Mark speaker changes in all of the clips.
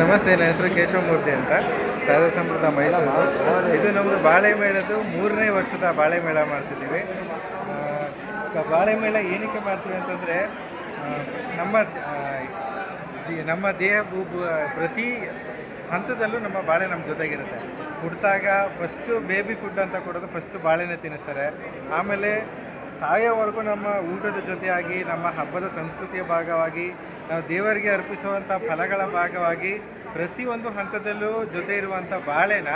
Speaker 1: ನಮಸ್ತೆ, ನನ್ನ ಹೆಸರು ಕೇಶವಮೂರ್ತಿ ಅಂತ. ಸಾಧು ಸಮೃದ್ಧ ಮೈಸೂರು. ಇದು ನಮ್ಮದು ಬಾಳೆಮೇಳದ್ದು ಮೂರನೇ ವರ್ಷದ ಬಾಳೆಮೇಳ ಮಾಡ್ತಿದ್ದೀವಿ. ಬಾಳೆಮೇಳ ಬಾಳೆ ಮೇಳ ಏನಕ್ಕೆ ಮಾಡ್ತೀವಿ ಅಂತಂದರೆ ನಮ್ಮ ನಮ್ಮ ದೇಹ ಪ್ರತಿ ಹಂತದಲ್ಲೂ ನಮ್ಮ ಬಾಳೆ ನಮ್ಮ ಜೊತೆಗಿರುತ್ತೆ. ಹುಟ್ಟಿದಾಗ ಫಸ್ಟು ಬೇಬಿ ಫುಡ್ ಅಂತ ಕೊಡೋದು ಫಸ್ಟು ಬಾಳೆನೇ ತಿನ್ನಿಸ್ತಾರೆ. ಆಮೇಲೆ ಸಾಯೋವರೆಗೂ ನಮ್ಮ ಊಟದ ಜೊತೆಯಾಗಿ, ನಮ್ಮ ಹಬ್ಬದ ಸಂಸ್ಕೃತಿಯ ಭಾಗವಾಗಿ, ನಾವು ದೇವರಿಗೆ ಅರ್ಪಿಸುವಂಥ ಫಲಗಳ ಭಾಗವಾಗಿ ಪ್ರತಿಯೊಂದು ಹಂತದಲ್ಲೂ ಜೊತೆ ಇರುವಂಥ ಬಾಳೆನ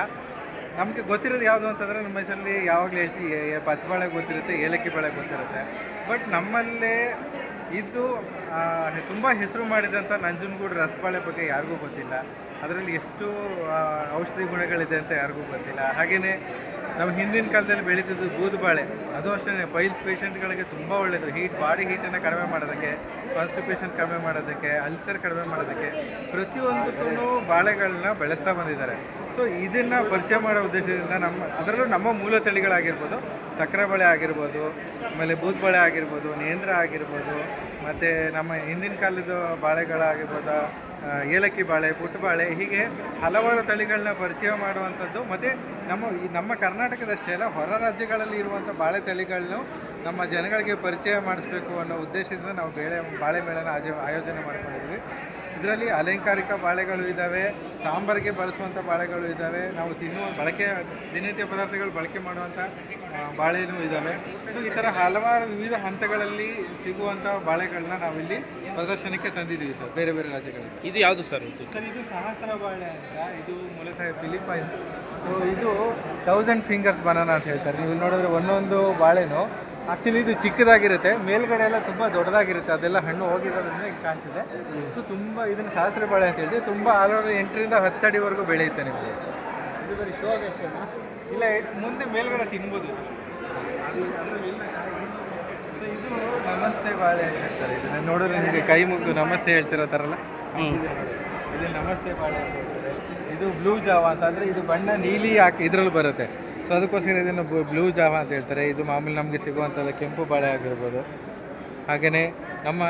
Speaker 1: ನಮಗೆ ಗೊತ್ತಿರೋದು ಯಾವುದು ಅಂತಂದರೆ ನಮ್ಮ ಮೈಸೂರಲ್ಲಿ ಯಾವಾಗಲೂ ಹೇಳ್ತೀವಿ ಪಚ್ಚಬಾಳೆ ಗೊತ್ತಿರುತ್ತೆ, ಏಲಕ್ಕಿ ಬಾಳೆ ಗೊತ್ತಿರುತ್ತೆ. ಬಟ್ ನಮ್ಮಲ್ಲೇ ಇದ್ದು ತುಂಬ ಹೆಸರು ಮಾಡಿದಂಥ ನಂಜನಗೂಡು ರಸಬಾಳೆ ಬಗ್ಗೆ ಯಾರಿಗೂ ಗೊತ್ತಿಲ್ಲ. ಅದರಲ್ಲಿ ಎಷ್ಟು ಔಷಧಿ ಗುಣಗಳಿದೆ ಅಂತ ಯಾರಿಗೂ ಗೊತ್ತಿಲ್ಲ. ಹಾಗೆಯೇ ನಮ್ಮ ಹಿಂದಿನ ಕಾಲದಲ್ಲಿ ಬೆಳೀತಿದ್ದು ಬೂದುಬಾಳೆ. ಅದು ಅಷ್ಟೇ ಪೈಲ್ಸ್ ಪೇಷಂಟ್ಗಳಿಗೆ ತುಂಬ ಒಳ್ಳೆಯದು ಹೀಟ್, ಬಾಡಿ ಹೀಟನ್ನು ಕಡಿಮೆ ಮಾಡೋದಕ್ಕೆ, ಕಾನ್ಸ್ಟಿಪೇಷನ್ ಕಡಿಮೆ ಮಾಡೋದಕ್ಕೆ, ಅಲ್ಸರ್ ಕಡಿಮೆ ಮಾಡೋದಕ್ಕೆ ಪ್ರತಿಯೊಂದಕ್ಕೂ ಬಾಳೆಗಳನ್ನ ಬೆಳೆಸ್ತಾ ಬಂದಿದ್ದಾರೆ. ಸೊ, ಇದನ್ನು ಪರಿಚಯ ಮಾಡೋ ಉದ್ದೇಶದಿಂದ ನಮ್ಮ, ಅದರಲ್ಲೂ ನಮ್ಮ ಮೂಲ ತಳಿಗಳಾಗಿರ್ಬೋದು. ಸಕ್ಕರೆ ಬಾಳೆ ಆಗಿರ್ಬೋದು, ಆಮೇಲೆ ಬೂದ್ಬಾಳೆ ಆಗಿರ್ಬೋದು, ನೇಂದ್ರ ಆಗಿರ್ಬೋದು ಮತ್ತು ನಮ್ಮ ಹಿಂದಿನ ಕಾಲದ ಬಾಳೆಗಳಾಗಿರ್ಬೋದು ಏಲಕ್ಕಿ ಬಾಳೆ ಪುಟ್ಟಬಾಳೆ ಹೀಗೆ ಹಲವಾರು ತಳಿಗಳನ್ನ ಪರಿಚಯ ಮಾಡುವಂಥದ್ದು. ಮತ್ತು ನಮ್ಮ ಈ ನಮ್ಮ ಕರ್ನಾಟಕದಷ್ಟೇ ಅಲ್ಲ, ಹೊರ ರಾಜ್ಯಗಳಲ್ಲಿ ಇರುವಂಥ ಬಾಳೆ ತಳಿಗಳನ್ನು ನಮ್ಮ ಜನಗಳಿಗೆ ಪರಿಚಯ ಮಾಡಿಸ್ಬೇಕು ಅನ್ನೋ ಉದ್ದೇಶದಿಂದ ನಾವು ಬೇಳೆ, ಬಾಳೆ ಮೇಳನ ಆಜ, ಆಯೋಜನೆ ಮಾಡ್ಕೊಂಡಿದ್ವಿ. ಇದರಲ್ಲಿ ಅಲಂಕಾರಿಕ ಬಾಳೆಗಳು ಇದ್ದಾವೆ, ಸಾಂಬಾರಿಗೆ ಬಳಸುವಂಥ ಬಾಳೆಗಳು ಇದ್ದಾವೆ. ನಾವು ತಿನ್ನುವ, ಬಳಕೆ, ದಿನನಿತ್ಯ ಪದಾರ್ಥಗಳು ಬಳಕೆ ಮಾಡುವಂಥ ಬಾಳೆನೂ ಇದ್ದಾವೆ. ಸೊ ಈ ಥರ ಹಲವಾರು ವಿವಿಧ ಹಂತಗಳಲ್ಲಿ ಸಿಗುವಂಥ ಬಾಳೆಗಳನ್ನ ನಾವಿಲ್ಲಿ ಪ್ರದರ್ಶನಕ್ಕೆ ತಂದಿದ್ದೀವಿ ಸರ್ ಬೇರೆ ಬೇರೆ ರಾಜ್ಯಗಳಲ್ಲಿ
Speaker 2: ಇದು ಯಾವುದು ಸರ್ ಇದು?
Speaker 1: ಸರ್ ಇದು ಸಹಸ್ರ ಬಾಳೆ ಅಂತ ಇದು ಮೂಲತಃ ಫಿಲಿಪೈನ್ಸ್ ಸೊ ಇದು ತೌಸಂಡ್ ಫಿಂಗರ್ಸ್ ಬನಾನ ಅಂತ ಹೇಳ್ತಾರೆ. ನೀವು ನೋಡಿದ್ರೆ ಒಂದೊಂದು ಬಾಳೆನೂ ಆ್ಯಕ್ಚುಲಿ ಇದು ಚಿಕ್ಕದಾಗಿರುತ್ತೆ ಮೇಲ್ಗಡೆ ಎಲ್ಲ ತುಂಬ ದೊಡ್ಡದಾಗಿರುತ್ತೆ ಅದೆಲ್ಲ ಹಣ್ಣು ಹೋಗಿರೋದ್ರಿಂದ ಈಗ ಕಾಣ್ತಿದೆ. ಸೊ ತುಂಬ ಇದನ್ನು ಸಹಸ್ರ ಬಾಳೆ ಅಂತ ಹೇಳ್ತೀವಿ. ತುಂಬ ಆಲ್ರೆಡಿ ಎಂಟರಿಂದ ಹತ್ತು ಅಡಿವರೆಗೂ ಬೆಳೆಯುತ್ತೆ ನಿಮಗೆ. ಇದು ಬರೀ ಶೋ ಅಷ್ಟೇನಾ? ಇಲ್ಲ ಮುಂದೆ ಮೇಲ್ಗಡೆ ತಿನ್ಬೋದು ಸರ್. ಅದು ಅದರಲ್ಲಿ ಇಲ್ಲ ಕಾಯಿ. ಸೊ ಇದು ನಮಸ್ತೆ ಬಾಳೆ ಅಂತ ಹೇಳ್ತಾರೆ. ಇದನ್ನ ನೋಡಿದ್ರೆ ನಿಮಗೆ ಕೈ ಮುಗಿದು ನಮಸ್ತೆ ಹೇಳ್ತಿರೋ ಥರಲ್ಲ? ಇದೆ ನೋಡಿ. ಇದು ನಮಸ್ತೆ ಬಾಳೆ ಅಂತ ಹೇಳ್ತಾರೆ. ಇದು ಬ್ಲೂ ಜಾವ ಅಂತ ಅಂದರೆ ಇದು ಬಣ್ಣ ನೀಲಿ ಹಾಕಿ ಇದರಲ್ಲಿ ಬರುತ್ತೆ. ಸೊ ಅದಕ್ಕೋಸ್ಕರ ಇದನ್ನು ಬ್ಲೂ ಜಾವ ಅಂತ ಹೇಳ್ತಾರೆ. ಇದು ಮಾಮೂಲಿ ನಮಗೆ ಸಿಗುವಂಥದ್ದು ಕೆಂಪು ಬಾಳೆ ಆಗಿರ್ಬೋದು. ಹಾಗೆಯೇ ನಮ್ಮ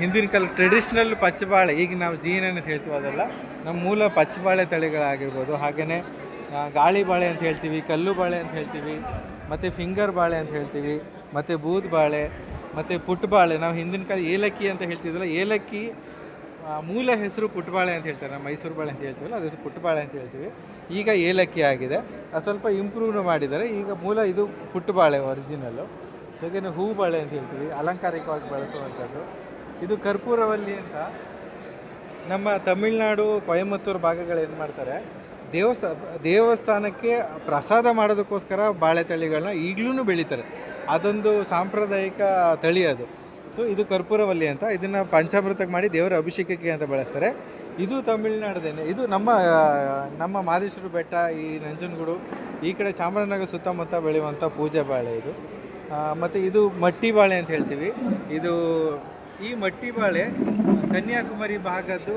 Speaker 1: ಹಿಂದಿನ ಕಾಲ ಟ್ರೆಡಿಷ್ನಲ್ ಪಚ್ಚಬಾಳೆ ಈಗ ನಾವು ಜೀನ್ ಅಂತ ಹೇಳ್ತೀವಿ ಅದೆಲ್ಲ ನಮ್ಮ ಮೂಲ ಪಚ್ಚಬಾಳೆ ತಳಿಗಳಾಗಿರ್ಬೋದು. ಹಾಗೆಯೇ ಗಾಳಿ ಬಾಳೆ ಅಂತ ಹೇಳ್ತೀವಿ, ಕಲ್ಲು ಬಾಳೆ ಅಂತ ಹೇಳ್ತೀವಿ, ಮತ್ತು ಫಿಂಗರ್ ಬಾಳೆ ಅಂತ ಹೇಳ್ತೀವಿ, ಮತ್ತು ಬೂದ್ ಬಾಳೆ, ಮತ್ತು ಪುಟ್ಬಾಳೆ ನಾವು ಹಿಂದಿನ ಕಾಲ ಏಲಕ್ಕಿ ಅಂತ ಹೇಳ್ತಿದ್ವಲ್ಲ, ಏಲಕ್ಕಿ ಮೂಲ ಹೆಸರು ಪುಟ್ಬಾಳೆ ಅಂತ ಹೇಳ್ತಾರೆ. ನಾವು ಮೈಸೂರು ಬಾಳೆ ಅಂತ ಹೇಳ್ತೀವಲ್ಲ ಅದು ಹೆಸರು ಪುಟ್ಟಬಾಳೆ ಅಂತ ಹೇಳ್ತೀವಿ. ಈಗ ಏಲಕ್ಕಿ ಆಗಿದೆ. ಅದು ಸ್ವಲ್ಪ ಇಂಪ್ರೂವ್ ಮಾಡಿದ್ದಾರೆ. ಈಗ ಮೂಲ ಇದು ಪುಟ್ಬಾಳೆ ಒರಿಜಿನಲ್ಲು ಹಾಗೆಯೇ ಹೂ ಬಾಳೆ ಅಂತ ಹೇಳ್ತೀವಿ, ಅಲಂಕಾರಿಕವಾಗಿ ಬಳಸುವಂಥದ್ದು. ಇದು ಕರ್ಪೂರವಲ್ಲಿ ಅಂತ ನಮ್ಮ ತಮಿಳುನಾಡು ಕೊಯಮತ್ತೂರು ಭಾಗಗಳು ಏನು ಮಾಡ್ತಾರೆ ದೇವಸ್ಥಾನ ದೇವಸ್ಥಾನಕ್ಕೆ ಪ್ರಸಾದ ಮಾಡೋದಕ್ಕೋಸ್ಕರ ಬಾಳೆ ತಳಿಗಳನ್ನ ಈಗಲೂ ಬೆಳೀತಾರೆ. ಅದೊಂದು ಸಾಂಪ್ರದಾಯಿಕ ತಳಿ ಅದು. ಸೊ ಇದು ಕರ್ಪೂರವಲ್ಲಿ ಅಂತ ಇದನ್ನು ಪಂಚಾಮೃತಕ್ಕೆ ಮಾಡಿ ದೇವರ ಅಭಿಷೇಕಕ್ಕೆ ಅಂತ ಬಳಸ್ತಾರೆ. ಇದು ತಮಿಳುನಾಡದೇನೆ. ಇದು ನಮ್ಮ ನಮ್ಮ ಮಾದೇಶ್ವರ ಬೆಟ್ಟ, ಈ ನಂಜನಗೂಡು, ಈ ಕಡೆ ಚಾಮರಾಜನಗರ ಸುತ್ತಮುತ್ತ ಬೆಳೆಯುವಂಥ ಪೂಜೆ ಬಾಳೆ ಇದು. ಮತ್ತು ಇದು ಮಟ್ಟಿ ಬಾಳೆ ಅಂತ ಹೇಳ್ತೀವಿ. ಇದು ಈ ಮಟ್ಟಿ ಬಾಳೆ, ಕನ್ಯಾಕುಮಾರಿ ಭಾಗದ್ದು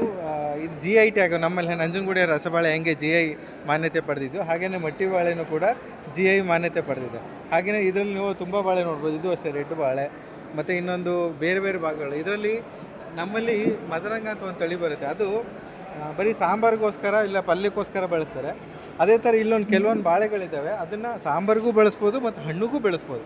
Speaker 1: ಇದು ಜಿ ಐ ಟ್ಯಾಗ್ ನಮ್ಮಲ್ಲಿ ನಂಜನಗೂಡಿನ ರಸಬಾಳೆ ಹೆಂಗೆ ಜಿ ಐ ಮಾನ್ಯತೆ ಪಡೆದಿದ್ದು ಹಾಗೆಯೇ ಮಟ್ಟಿ ಬಾಳೆನೂ ಕೂಡ ಜಿ ಐ ಮಾನ್ಯತೆ ಪಡೆದಿದೆ. ಹಾಗೆಯೇ ಇದರಲ್ಲಿ ನೀವು ತುಂಬ ಬಾಳೆ ನೋಡ್ಬೋದು, ಇದು ಅಷ್ಟೇ ರೆಡ್ ಬಾಳೆ. ಮತ್ತು ಇನ್ನೊಂದು ಬೇರೆ ಬೇರೆ ಭಾಗಗಳು. ಇದರಲ್ಲಿ ನಮ್ಮಲ್ಲಿ ಮದರಂಗ ಅಂತ ಒಂದು ತಳಿ ಬರುತ್ತೆ. ಅದು ಬರೀ ಸಾಂಬಾರಿಗೋಸ್ಕರ ಇಲ್ಲ ಪಲ್ಯಕ್ಕೋಸ್ಕರ ಬಳಸ್ತಾರೆ. ಅದೇ ಥರ ಇಲ್ಲೊಂದು ಕೆಲವೊಂದು ಬಾಳೆಗಳಿದ್ದಾವೆ. ಅದನ್ನು ಸಾಂಬಾರಿಗೂ ಬಳಸ್ಬೋದು, ಮತ್ತು ಹಣ್ಣಿಗೂ ಬೆಳೆಸ್ಬೋದು.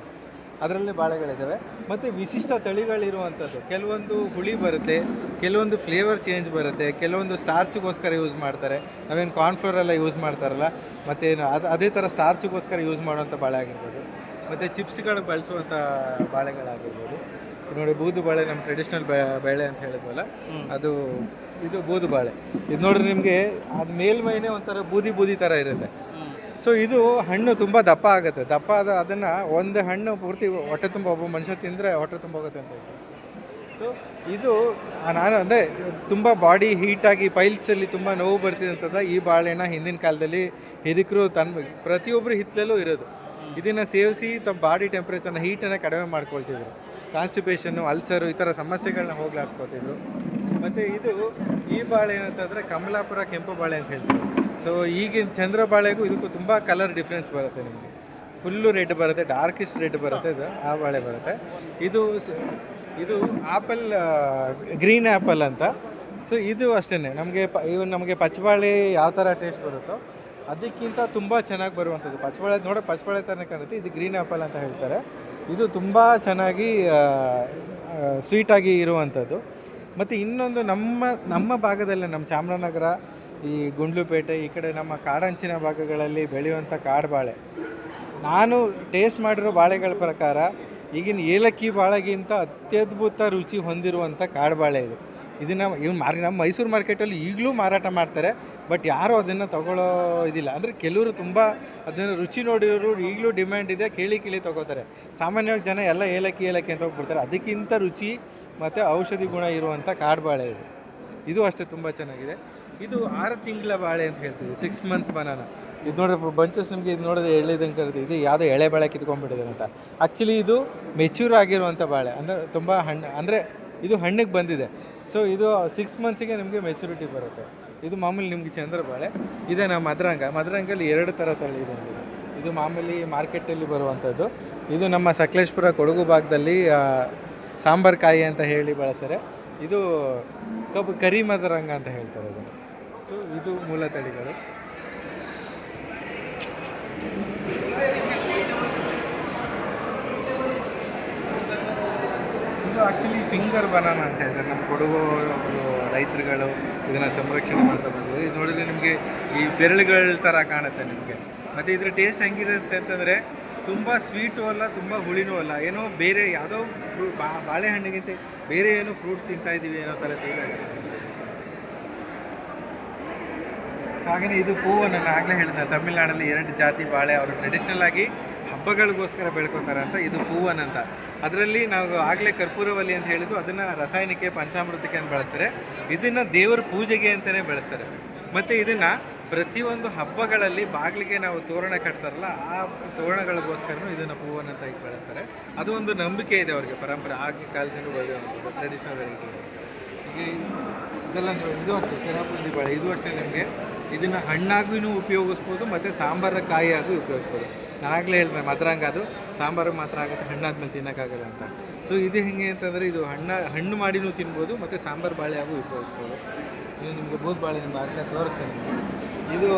Speaker 1: ಅದರಲ್ಲಿ ಬಾಳೆಗಳಿದ್ದಾವೆ. ಮತ್ತು ವಿಶಿಷ್ಟ ತಳಿಗಳಿರುವಂಥದ್ದು. ಕೆಲವೊಂದು ಹುಳಿ ಬರುತ್ತೆ ಕೆಲವೊಂದು ಫ್ಲೇವರ್ ಚೇಂಜ್ ಬರುತ್ತೆ ಕೆಲವೊಂದು ಸ್ಟಾರ್ಚ್ಗೋಸ್ಕರ ಯೂಸ್ ಮಾಡ್ತಾರೆ. ನಾವೇನು ಕಾರ್ನ್ಫ್ಲೋರ್ ಎಲ್ಲ ಯೂಸ್ ಮಾಡ್ತಾರಲ್ಲ ಮತ್ತೇನು ಅದು ಅದೇ ಥರ ಸ್ಟಾರ್ಚ್ಗೋಸ್ಕರ ಯೂಸ್ ಮಾಡುವಂಥ ಬಾಳೆ ಆಗಿರ್ಬೋದು. ಮತ್ತು ಚಿಪ್ಸ್ಗಳು ಬಳಸುವಂಥ ಬಾಳೆಗಳಾಗಿರ್ಬೋದು. ನೋಡಿ ಬೂದು ಬಾಳೆ ನಮ್ಮ ಟ್ರೆಡಿಷ್ನಲ್ ಬಾಳೆ ಅಂತ ಹೇಳಿದ್ವಲ್ಲ ಅದು ಇದು ಬೂದು ಬಾಳೆ. ಇದು ನೋಡ್ರಿ ನಿಮಗೆ ಅದು ಮೇಲ್ಮೈನೇ ಒಂಥರ ಬೂದಿ ಬೂದಿ ಥರ ಇರುತ್ತೆ. ಸೊ ಇದು ಹಣ್ಣು ತುಂಬ ದಪ್ಪ ಆಗುತ್ತೆ. ದಪ್ಪ ಆದ ಅದನ್ನು ಒಂದು ಹಣ್ಣು ಪೂರ್ತಿ ಹೊಟ್ಟೆ ತುಂಬ ಒಬ್ಬ ಮನುಷ್ಯ ತಿಂದರೆ ಹೊಟ್ಟೆ ತುಂಬ ಹೋಗುತ್ತೆ ಅಂತ ಹೇಳ್ತಾರೆ. ಸೊ ಇದು ನಾನು ಅಂದರೆ ತುಂಬ ಬಾಡಿ ಹೀಟಾಗಿ ಪೈಲ್ಸಲ್ಲಿ ತುಂಬ ನೋವು ಬರ್ತಿದ್ದಂಥದ್ದು ಈ ಬಾಳೆನ ಹಿಂದಿನ ಕಾಲದಲ್ಲಿ ಹಿರಿಕರು ತನ್ನ ಪ್ರತಿಯೊಬ್ಬರು ಹಿತ್ತಲಲ್ಲೂ ಇರೋದು. ಇದನ್ನು ಸೇವಿಸಿ ತಮ್ಮ ಬಾಡಿ ಟೆಂಪ್ರೇಚರ್ನ ಹೀಟನ್ನು ಕಡಿಮೆ ಮಾಡ್ಕೊಳ್ತಿದ್ರು. ಕಾನ್ಸ್ಟಿಪೇಷನ್ನು ಅಲ್ಸರು ಈ ಥರ ಸಮಸ್ಯೆಗಳನ್ನ ಹೋಗ್ಲಾಡ್ಸ್ಕೊತಿದ್ರು ಮತ್ತು ಇದು ಈ ಬಾಳೆ ಏನಂತಂದರೆ ಕಮಲಾಪುರ ಕೆಂಪು ಬಾಳೆ ಅಂತ ಹೇಳ್ತೀವಿ. ಸೊ ಈಗಿನ ಚಂದ್ರಬಾಳೆಗೂ ಇದಕ್ಕೂ ತುಂಬ ಕಲರ್ ಡಿಫ್ರೆನ್ಸ್ ಬರುತ್ತೆ ನಿಮಗೆ. ಫುಲ್ಲು ರೆಡ್ ಬರುತ್ತೆ ಡಾರ್ಕಿಶ್ ರೆಡ್ ಬರುತ್ತೆ, ಇದು ಆ ಬಾಳೆ ಬರುತ್ತೆ. ಇದು ಇದು ಆ್ಯಪಲ್ ಗ್ರೀನ್ ಆ್ಯಪಲ್ ಅಂತ. ಸೊ ಇದು ಅಷ್ಟೇ ನಮಗೆ ಪ ಇವನ್ ನಮಗೆ ಪಚ್ಚಬಾಳೆ ಯಾವ ಥರ ಟೇಸ್ಟ್ ಬರುತ್ತೋ ಅದಕ್ಕಿಂತ ತುಂಬ ಚೆನ್ನಾಗಿ ಬರುವಂಥದ್ದು. ಪಚ್ಚಬಾಳೆ ನೋಡೋ ಪಚ್ಚಬಾಳೆ ಥರ ಕಾಣುತ್ತೆ. ಇದು ಗ್ರೀನ್ ಆ್ಯಪಲ್ ಅಂತ ಹೇಳ್ತಾರೆ. ಇದು ತುಂಬ ಚೆನ್ನಾಗಿ ಸ್ವೀಟಾಗಿ ಇರುವಂಥದ್ದು. ಮತ್ತು ಇನ್ನೊಂದು ನಮ್ಮ ನಮ್ಮ ಭಾಗದಲ್ಲೇ, ನಮ್ಮ ಚಾಮರಾಜನಗರ ಈ ಗುಂಡ್ಲುಪೇಟೆ, ಈ ಕಡೆ ನಮ್ಮ ಕಾಡಂಚಿನ ಭಾಗಗಳಲ್ಲಿ ಬೆಳೆಯುವಂಥ ಕಾಡುಬಾಳೆ. ನಾನು ಟೇಸ್ಟ್ ಮಾಡಿರೋ ಬಾಳೆಗಳ ಪ್ರಕಾರ ಈಗಿನ ಏಲಕ್ಕಿ ಬಾಳೆಗಿಂತ ಅತ್ಯದ್ಭುತ ರುಚಿ ಹೊಂದಿರುವಂಥ ಕಾಡು ಬಾಳೆ ಇದು. ಇದನ್ನು ಇವ್ನು ಮಾರಿ, ನಮ್ಮ ಮೈಸೂರು ಮಾರ್ಕೆಟಲ್ಲಿ ಈಗಲೂ ಮಾರಾಟ ಮಾಡ್ತಾರೆ, ಬಟ್ ಯಾರೂ ಅದನ್ನು ತಗೊಳ್ಳೋ ಇದಿಲ್ಲ. ಅಂದರೆ ಕೆಲವರು ತುಂಬ ಅದನ್ನು ರುಚಿ ನೋಡಿರೋರು ಈಗಲೂ ಡಿಮ್ಯಾಂಡ್ ಇದೆ, ಕೇಳಿ ಕೇಳಿ ತೊಗೋತಾರೆ. ಸಾಮಾನ್ಯವಾಗಿ ಜನ ಎಲ್ಲ ಏಲಕ್ಕಿ ಏಲಕ್ಕಿ ಅಂತ ಹೋಗ್ಬಿಡ್ತಾರೆ. ಅದಕ್ಕಿಂತ ರುಚಿ ಮತ್ತು ಔಷಧಿ ಗುಣ ಇರುವಂಥ ಕಾಡು ಬಾಳೆ ಇದು. ಇದು ಅಷ್ಟೇ ತುಂಬ ಚೆನ್ನಾಗಿದೆ. ಇದು ಆರು ತಿಂಗಳ ಬಾಳೆ ಅಂತ ಹೇಳ್ತೀವಿ ಸಿಕ್ಸ್ ಮಂತ್ಸ್ ಬನಾನ ಇದು ನೋಡ್ರಿ ಬಂಚಸ್ ನಿಮಗೆ ಇದು ನೋಡಿದ್ರೆ ಎಳೆದಂಗೆ ಕರೆದಿದೆ ಇದು ಯಾವುದೋ ಎಳೆ ಬಾಳೆ ಕಿತ್ಕೊಂಡ್ಬಿಟ್ಟಿದೆ ಅಂತ ಆ್ಯಕ್ಚುಲಿ ಇದು ಮೆಚ್ಯೂರ್ ಆಗಿರುವಂಥ ಬಾಳೆ. ಅಂದರೆ ತುಂಬ ಹಣ್ಣು, ಅಂದರೆ ಇದು ಹಣ್ಣಿಗೆ ಬಂದಿದೆ. ಸೊ ಇದು ಸಿಕ್ಸ್ ಮಂತ್ಸಿಗೆ ನಿಮಗೆ ಮೆಚುರಿಟಿ ಬರುತ್ತೆ. ಇದು ಮಾಮೂಲಿ ನಿಮಗೆ ಚಂದ್ರ ಬಾಳೆ. ಇದೆ ನಮ್ಮ ಮದ್ರಂಗ. ಮದ್ರಂಗಲ್ಲಿ ಎರಡು ಥರ ತಳಿ ಇದೆ ಇದು. ಮಾಮೂಲಿ ಮಾರ್ಕೆಟಲ್ಲಿ ಬರುವಂಥದ್ದು. ಇದು ನಮ್ಮ ಸಕಲೇಶ್ಪುರ ಕೊಡಗು ಭಾಗದಲ್ಲಿ ಸಾಂಬಾರು ಸಾಂಬಾರ್ ಕಾಯಿ ಅಂತ ಹೇಳಿ ಬಳಸ್ತಾರೆ. ಇದು ಕಬ್ಬು ಕರಿ ಮದರಂಗ ಅಂತ ಹೇಳ್ತಾರೆ ಇದನ್ನು. ಇದು ಮೂಲ ತಳಿಗಳು. ಇದು ಆ್ಯಕ್ಚುಲಿ ಫಿಂಗರ್ ಬನಾನ ಅಂತ ಹೇಳ್ತಾರೆ ನಮ್ಮ ಒಬ್ರು ರೈತರುಗಳು ಇದನ್ನು ಸಂರಕ್ಷಣೆ ಮಾಡ್ತಾ ಬಂದಿದ್ದಾರೆ. ಇದು ನೋಡಿದ್ರೆ ನಿಮಗೆ ಈ ಬೆರಳುಗಳ ಥರ ಕಾಣುತ್ತೆ ನಿಮಗೆ. ಮತ್ತು ಇದ್ರ ಟೇಸ್ಟ್ ಹೆಂಗಿರುತ್ತೆ ಅಂತಂದರೆ ತುಂಬ ಸ್ವೀಟು ಅಲ್ಲ, ತುಂಬ ಹುಳಿನೂ ಅಲ್ಲ. ಏನೋ ಬೇರೆ ಯಾವುದೋ ಫ್ರೂ ಬಾಳೆಹಣ್ಣಿಗಿಂತ ಬೇರೆ ಏನೋ ಫ್ರೂಟ್ಸ್ ತಿಂತಾ ಇದ್ದೀವಿ ಏನೋ ಥರ ಫೀಲ್ ಸೊ ಹಾಗೆಯೇ ಇದು ಹೂವು ನಾನು ಆಗಲೇ ಹೇಳಿದೆ, ತಮಿಳ್ನಾಡಲ್ಲಿ ಎರಡು ಜಾತಿ ಬಾಳೆ ಅವರು ಟ್ರೆಡಿಷ್ನಲ್ ಆಗಿ ಹಬ್ಬಗಳಿಗೋಸ್ಕರ ಬೆಳ್ಕೊತಾರೆ ಅಂತ ಇದು ಹೂವನ್ ಅಂತ. ಅದರಲ್ಲಿ ನಾವು ಆಗಲೇ ಕರ್ಪೂರವಲ್ಲಿ ಅಂತ ಹೇಳಿದ್ದು ಅದನ್ನು ರಾಸಾಯನಿಕ ಪಂಚಾಮೃತಕ್ಕೆ ಅಂತ ಬಳಸ್ತಾರೆ. ಇದನ್ನು ದೇವರ ಪೂಜೆಗೆ ಅಂತಲೇ ಬೆಳೆಸ್ತಾರೆ. ಮತ್ತು ಇದನ್ನು ಪ್ರತಿಯೊಂದು ಹಬ್ಬಗಳಲ್ಲಿ ಬಾಗಿಲಿಗೆ ನಾವು ತೋರಣ ಕಟ್ತಾರಲ್ಲ, ಆ ತೋರಣಗಳಿಗೋಸ್ಕರನೂ ಇದನ್ನು ಹೂವನ್ನು ಈಗ ಬೆಳೆಸ್ತಾರೆ. ಅದು ಒಂದು ನಂಬಿಕೆ ಇದೆ ಅವರಿಗೆ, ಪರಂಪರೆ. ಆಗಿನ ಕಾಲದಿಂದ ಒಳ್ಳೆಯ ಟ್ರೆಡಿಷ್ನಲ್ ವೆರೈಟಿ. ಈಗ ಇದೆಲ್ಲ ನೀವು ಇದು ಅಷ್ಟೇ ಚೆನ್ನಪುಂದಿ ಬಾಳೆ ಇದು ಅಷ್ಟೇ ನಿಮಗೆ. ಇದನ್ನು ಹಣ್ಣಾಗೂ ಉಪಯೋಗಿಸ್ಬೋದು, ಮತ್ತು ಸಾಂಬಾರ ಕಾಯಿಯಾಗೂ ಉಪಯೋಗಿಸ್ಬೋದು. ನಾನಾಗಲೇ ಹೇಳಿದೆ, ಮದ್ರಂಗ ಅದು. ಸಾಂಬಾರು ಮಾತ್ರ ಆಗುತ್ತೆ, ಹಣ್ಣಾದ್ಮೇಲೆ ತಿನ್ನೋಕ್ಕಾಗಲ್ಲ ಅಂತ. ಸೊ ಇದು ಹೆಂಗೆ ಅಂತಂದರೆ, ಇದು ಹಣ್ಣ, ಹಣ್ಣು ಮಾಡಿನೂ ತಿನ್ಬೋದು, ಮತ್ತು ಸಾಂಬಾರು ಬಾಳೆಯಾಗೂ ಉಪಯೋಗಿಸ್ಬೋದು. ಇದು ನಿಮಗೆ ಬೂದ್ ಬಾಳೆ ನಿಮ್ಮ ಆಗಲೇ ತೋರಿಸ್ತೇನೆ. ಇದು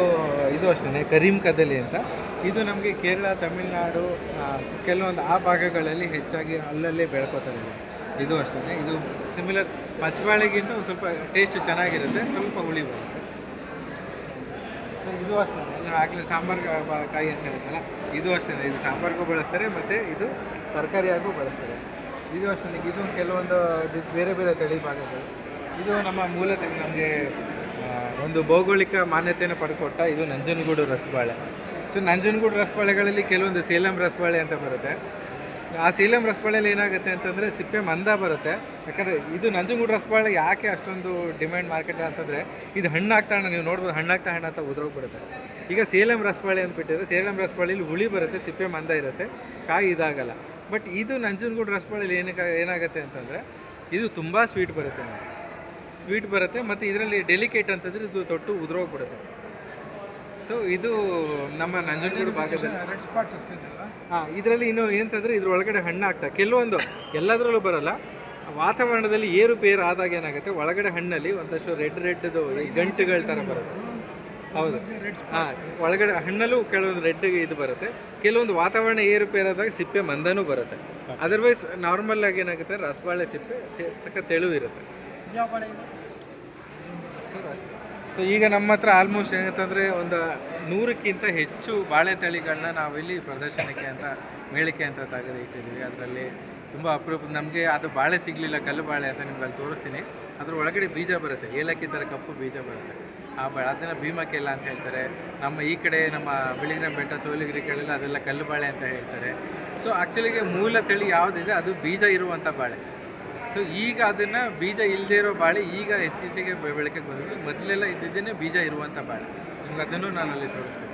Speaker 1: ಇದು ಅಷ್ಟೇ ಕರೀಮ್ ಕದಲಿ ಅಂತ. ಇದು ನಮಗೆ ಕೇರಳ, ತಮಿಳುನಾಡು ಕೆಲವೊಂದು ಆ ಭಾಗಗಳಲ್ಲಿ ಹೆಚ್ಚಾಗಿ ಅಲ್ಲಲ್ಲೇ ಬೆಳ್ಕೋತಾರೆ. ಇದು ಅಷ್ಟೇ ಇದು ಸಿಮಿಲರ್ ಪಚ್ಚಬಾಳೆಗಿಂತ ಒಂದು ಸ್ವಲ್ಪ ಟೇಸ್ಟ್ ಚೆನ್ನಾಗಿರುತ್ತೆ, ಸ್ವಲ್ಪ ಹುಳಿ ಬರುತ್ತೆ. ಇದು ಅಷ್ಟೇ. ಆಗಲೇ ಸಾಂಬಾರು ಕಾಯಿ ಅಂತ ಹೇಳ್ತಲ್ಲ ಇದು ಅಷ್ಟೇ. ಇದು ಸಾಂಬಾರಿಗೂ ಬಳಸ್ತಾರೆ, ಮತ್ತು ಇದು ತರಕಾರಿಯಾಗೂ ಬಳಸ್ತಾರೆ. ಇದು ಅಷ್ಟೇ. ಇದು ಕೆಲವೊಂದು ಬೇರೆ ಬೇರೆ ತಳಿ ಭಾಗಗಳು. ಇದು ನಮ್ಮ ಮೂಲತಃ ನಮಗೆ ಒಂದು ಭೌಗೋಳಿಕ ಮಾನ್ಯತೆಯನ್ನು ಪಡ್ಕೊಟ್ಟ ಇದು ನಂಜನಗೂಡು ರಸಬಾಳೆ. ಸೊ, ನಂಜನಗೂಡು ರಸಬಾಳೆಗಳಲ್ಲಿ ಕೆಲವೊಂದು ಸೇಲಂ ರಸಬಾಳೆ ಅಂತ ಬರುತ್ತೆ. ಆ ಸೇಲಂ ರಸಬಾಳೆಯಲ್ಲಿ ಏನಾಗುತ್ತೆ ಅಂತಂದರೆ, ಸಿಪ್ಪೆ ಮಂದ ಬರುತ್ತೆ. ಯಾಕಂದರೆ ಇದು ನಂಜನಗೂಡು ರಸಬಾಳೆ ಯಾಕೆ ಅಷ್ಟೊಂದು ಡಿಮ್ಯಾಂಡ್ ಮಾರ್ಕೆಟ್ ಅಂತಂದರೆ ಇದು ಹಣ್ಣಾಗ್ತಾ ನೀವು ನೋಡ್ಬೋದು ಹಣ್ಣಾಗ್ತಾ ಅಂತ ಉದ್ರೋಗ್ಬಿಡುತ್ತೆ. ಈಗ ಸೇಲಂ ರಸಬಾಳೆ ಅಂದ್ಬಿಟ್ಟಿದ್ರೆ ಸೇಲಂ ರಸಬಾಳೆಯಲ್ಲಿ ಹುಳಿ ಬರುತ್ತೆ ಸಿಪ್ಪೆ ಮಂದ ಇರುತ್ತೆ ಕಾಯಿ ಇದಾಗಲ್ಲ. ಬಟ್ ಇದು ನಂಜನಗೂಡು ರಸಬಾಳೆಯಲ್ಲಿ ಏನಕ್ಕೆ ಏನಾಗುತ್ತೆ ಅಂತಂದರೆ ಇದು ತುಂಬ ಸ್ವೀಟ್ ಬರುತ್ತೆ ಸ್ವೀಟ್ ಬರುತ್ತೆ ಮತ್ತು ಇದರಲ್ಲಿ ಡೆಲಿಕೇಟ್ ಅಂತಂದರೆ ಇದು ತೊಟ್ಟು ಉದುರೋಗ್ಬಿಡುತ್ತೆ. ಸೊ ಇದು ನಮ್ಮ ನಂಜನಗೂಡು ಭಾಗದಲ್ಲಿ
Speaker 2: ರೆಡ್ ಸ್ಪಾಟ್ ಅಷ್ಟೇ
Speaker 1: ಹಾಂ ಇದರಲ್ಲಿ ಇನ್ನು ಏನಂತಂದರೆ ಇದ್ರೊಳಗಡೆ ಹಣ್ಣು ಆಗ್ತಾ ಕೆಲವೊಂದು ಎಲ್ಲದರಲ್ಲೂ ಬರಲ್ಲ. ವಾತಾವರಣದಲ್ಲಿ ಏರುಪೇರು ಆದಾಗ ಏನಾಗುತ್ತೆ? ಒಳಗಡೆ ಹಣ್ಣಲ್ಲಿ ಒಂದಷ್ಟು ರೆಡ್ ರೆಡ್ದು ಗಂಚುಗಳ ಥರ ಬರುತ್ತೆ. ಹೌದು. ಹಾಂ ಒಳಗಡೆ ಹಣ್ಣಲ್ಲೂ ಕೆಲವೊಂದು ರೆಡ್ ಇದು ಬರುತ್ತೆ. ಕೆಲವೊಂದು ವಾತಾವರಣ ಏರುಪೇರಾದಾಗ ಸಿಪ್ಪೆ ಮಂದನೂ ಬರುತ್ತೆ. ಅದರ್ವೈಸ್ ನಾರ್ಮಲ್ ಆಗಿ ಏನಾಗುತ್ತೆ? ರಸಬಾಳೆ ಸಿಪ್ಪೆ ಸಕ್ಕ ಸಖತ್ ತೆಳು ಇರುತ್ತೆ ಸೊ ಈಗ ನಮ್ಮ ಹತ್ರ ಆಲ್ಮೋಸ್ಟ್ ಏನಂತಂದರೆ ಒಂದು ನೂರಕ್ಕಿಂತ ಹೆಚ್ಚು ಬಾಳೆ ತಳಿಗಳನ್ನ ನಾವಿಲ್ಲಿ ಪ್ರದರ್ಶನಕ್ಕೆ ಅಂತ ಮೇಳಿಕೆ ಅಂತ ತೆಗೆದು ಇಟ್ಟಿದ್ದೀವಿ ಅದರಲ್ಲಿ ತುಂಬ ಅಪರೂಪ. ನಮಗೆ ಅದು ಬಾಳೆ ಸಿಗಲಿಲ್ಲ, ಕಲ್ಲು ಬಾಳೆ ಅಂತ ನಿಮ್ಗೆ ಅಲ್ಲಿ ತೋರಿಸ್ತೀನಿ. ಅದ್ರ ಒಳಗಡೆ ಬೀಜ ಬರುತ್ತೆ, ಏಲಕ್ಕಿ ಥರ ಕಪ್ಪು ಬೀಜ ಬರುತ್ತೆ. ಆ ಬ, ಅದನ್ನು ಭೀಮಕ್ಕೆಲ್ಲ ಅಂತ ಹೇಳ್ತಾರೆ. ನಮ್ಮ ಈ ಕಡೆ ನಮ್ಮ ಬಿಳಿಗಿನ ಬೆಟ್ಟ, ಸೋಲಿಗಿರಿ ಕಡೆಲ್ಲ ಅದೆಲ್ಲ ಕಲ್ಲು ಬಾಳೆ ಅಂತ ಹೇಳ್ತಾರೆ. ಸೊ ಆ್ಯಕ್ಚುಲಿಗೆ ಮೂಲ ತಳಿ ಯಾವುದಿದೆ? ಅದು ಬೀಜ ಇರುವಂಥ ಬಾಳೆ. ಸೊ ಈಗ ಅದನ್ನು ಬೀಜ ಇಲ್ಲದೇ ಇರೋ ಬಾಳೆ ಈಗ ಇತ್ತೀಚೆಗೆ ಬೆಳಕಿಗೆ ಬಂದಿದ್ದು. ಮೊದಲೆಲ್ಲ ಇದ್ದಿದ್ದೇನೆ ಬೀಜ ಇರುವಂಥ ಬಾಳೆ. ನಿಮ್ಗೆ ಅದನ್ನು ನಾನು ಅಲ್ಲಿ ತೋರಿಸ್ತೀನಿ.